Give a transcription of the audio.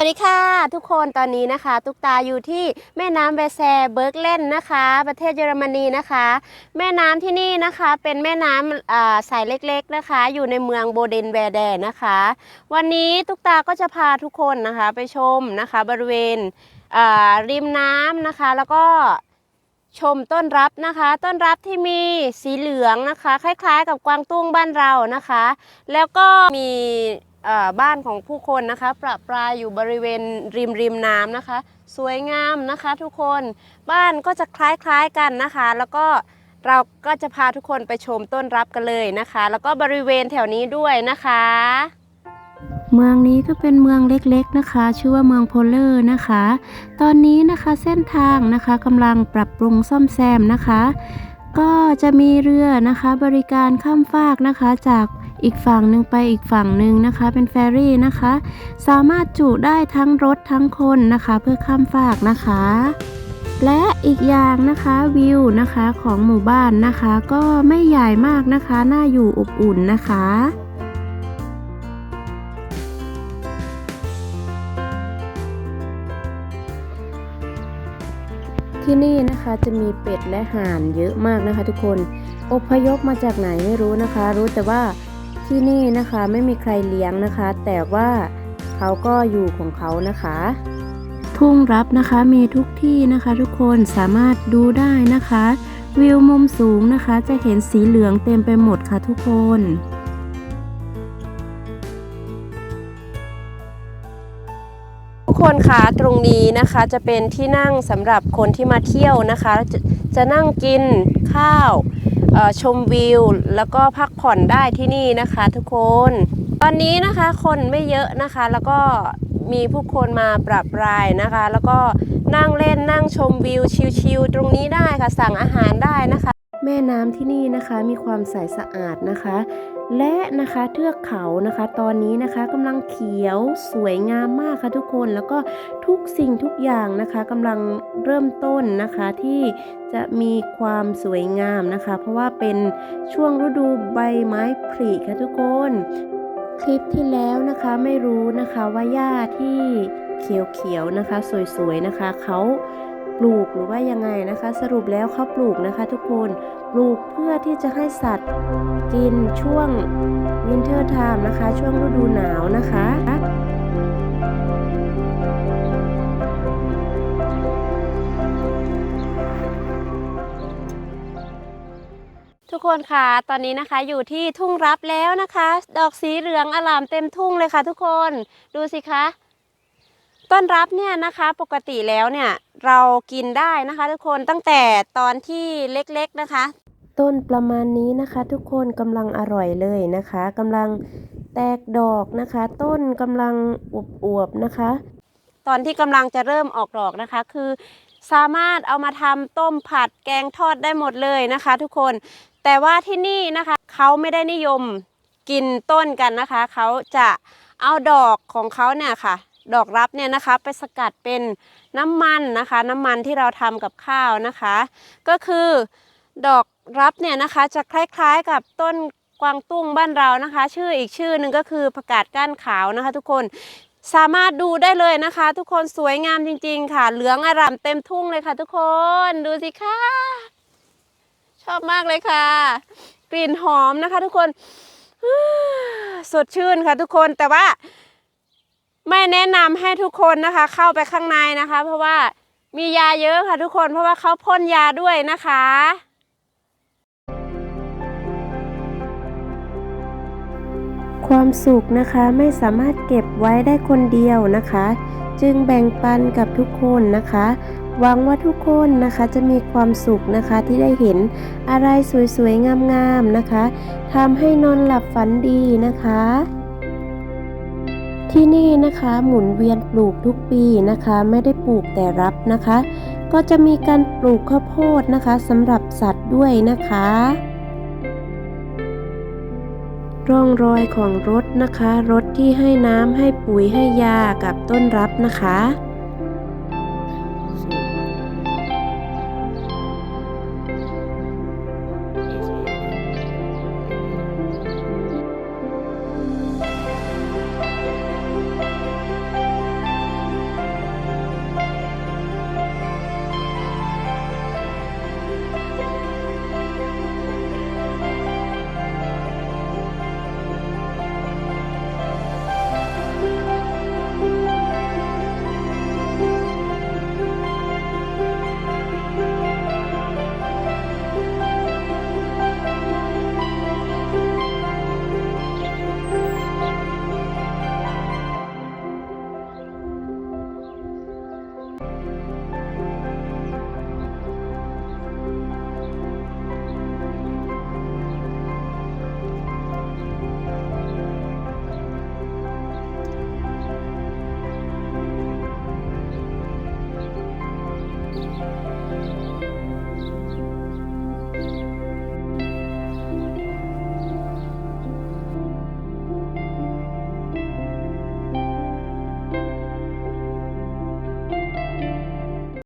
สวัสดีค่ะ ทุกคนตอนนี้นะคะ ตุกตาอยู่ที่แม่น้ำเวแซเบิร์กเลนนะคะ ประเทศเยอรมนีนะคะ แม่น้ำที่นี่นะคะเป็นแม่น้ำสายเล็กๆนะคะ อยู่ในเมืองโบเดนแวร์แดนนะคะ วันนี้ตุกตาก็จะพาทุกคนนะคะไปชมนะคะบริเวณริมน้ำนะคะ แล้วก็ชมต้นรับนะคะ ต้นรับที่มีสีเหลืองนะคะ คล้ายๆ กับกวางตุ้งบ้านเรานะคะ แล้วก็มี บ้านของผู้คนนะคะประปรายอยู่บริเวณริมริมน้ำนะคะ สวยงามนะคะทุกคนบ้านก็จะคล้ายๆกันนะคะ แล้วก็เราก็จะพาทุกคนไปชมต้นรับกันเลยนะคะ แล้วก็บริเวณแถวนี้ด้วยนะคะ เมืองนี้ก็เป็นเมืองเล็กๆนะคะ ชื่อว่าเมืองโพเลอร์นะคะ ตอนนี้นะคะเส้นทางนะคะกำลังปรับปรุงซ่อมแซมนะคะ ก็จะมีเรือนะคะ บริการข้ามฟากนะคะจาก อีกฝั่งหนึ่งไปอีกฝั่งหนึ่งนะคะ เป็นแฟรี่นะคะ สามารถจุได้ทั้งรถทั้งคนนะคะ เพื่อข้ามฟากนะคะ และอีกอย่างนะคะวิวนะคะของหมู่บ้านนะคะ ก็ไม่ใหญ่มากนะคะ น่าอยู่อบอุ่นนะคะที่นี่นะคะจะมีเป็ดและห่านเยอะมากนะคะ ทุกคน อพยพมาจากไหนไม่รู้นะคะ รู้แต่ว่า ที่นี่นะคะไม่มีใครเลี้ยงนะคะ แต่ว่าเขาก็อยู่ของเขานะคะ ทุ่งรับนะคะมีทุกที่นะคะทุกคนสามารถดูได้นะคะ วิวมุมสูงนะคะ จะเห็นสีเหลืองเต็มไปหมดค่ะทุกคนทุกคนคะตรงนี้นะคะจะเป็นที่นั่งสำหรับคนที่มาเที่ยวนะคะจะจะนั่งกินข้าวเอ่อ ชมวิว แล้วก็พักผ่อนได้ที่นี่นะคะทุกคน ตอนนี้นะคะคนไม่เยอะนะคะ แล้วก็มีผู้คนมาปรับรายนะคะ แล้วก็นั่งเล่นนั่งชมวิวชิลๆตรงนี้ได้ค่ะ สั่งอาหารได้นะคะ ม่น้ำที่นี่นะคะมีความใสสะอาดนะคะ และนะคะเทือกเขานะคะ ตอนนี้นะคะกำลังเขียวสวยงามมากค่ะทุกคนแล้วก็ทุกสิ่งทุกอย่างนะคะกำลังเริ่มต้นนะคะที่จะมีความสวยงามนะคะ เพราะว่าเป็นช่วงฤดูใบไม้ผลิค่ะทุกคน คลิปที่แล้วนะคะไม่รู้นะคะว่าหญ้าที่เขียวๆนะคะ สวยๆนะคะเขา ปลูกหรือว่ายังไงนะคะ สรุปแล้วเขาปลูกนะคะ ทุกคนปลูกเพื่อที่จะให้สัตว์กินช่วงวินเทอร์ไทม์นะคะ ช่วงฤดูหนาวนะคะทุกคนค่ะ ตอนนี้นะคะอยู่ที่ทุ่งรับแล้วนะคะ ดอกสีเหลืองอลามเต็มทุ่งเลยค่ะทุกคน ดูสิคะ ต้นรับเนี่ยนะคะปกติแล้วเนี่ยเรากินได้นะคะ ทุกคนตั้งแต่ตอนที่เล็กๆนะคะ ต้นประมาณนี้นะคะ ทุกคนกำลังอร่อยเลยนะคะกำลังแตกดอกนะคะ ต้นกำลังอวบๆนะคะ ตอนที่กำลังจะเริ่มออกดอกนะคะ คือ สามารถเอามาทำต้มผัดแกงทอดได้หมดเลยนะคะ ทุกคนแต่ว่าที่นี่นะคะเขาไม่ได้นิยมกินต้นกันนะคะ เขาจะเอาดอกของเขาเนี่ยค่ะ ดอกรับเนี่ยนะคะไปสกัดเป็นน้ำมันนะคะ น้ำมันที่เราทำกับข้าวนะคะ ก็คือดอกรับเนี่ยนะคะจะคล้ายๆกับต้นกวางตุ้งบ้านเรานะคะ ชื่ออีกชื่อหนึ่งก็คือผักกาดก้านขาวนะคะ ทุกคนสามารถดูได้เลยนะคะ ทุกคนสวยงามจริง ๆ ค่ะ เหลืองอร่ามเต็มทุ่งเลยค่ะ ทุกคนดูสิค่ะชอบมากเลยค่ะ กลิ่นหอมนะคะ ทุกคนสดชื่นค่ะ ทุกคนแต่ว่า ไม่แนะนำให้ทุกคนนะคะ เข้าไปข้างในนะคะ เพราะว่ามียาเยอะค่ะทุกคนเพราะว่าเขาพ่นยาด้วยนะคะ ความสุขนะคะไม่สามารถเก็บไว้ได้คนเดียวนะคะ จึงแบ่งปันกับทุกคนนะคะหวังว่าทุกคนนะคะจะมีความสุขนะคะที่ได้เห็นอะไรสวยๆงามๆนะคะทำให้นอนหลับฝันดีนะคะ ที่นี่นะคะหมุนเวียนปลูกทุกปีนะคะ ไม่ได้ปลูกแต่รับนะคะ ก็จะมีการปลูกข้าวโพดนะคะสำหรับสัตว์ด้วยนะคะ ร่องรอยของรถนะคะ รถที่ให้น้ำให้ปุ๋ยให้ยากับต้นรับนะคะ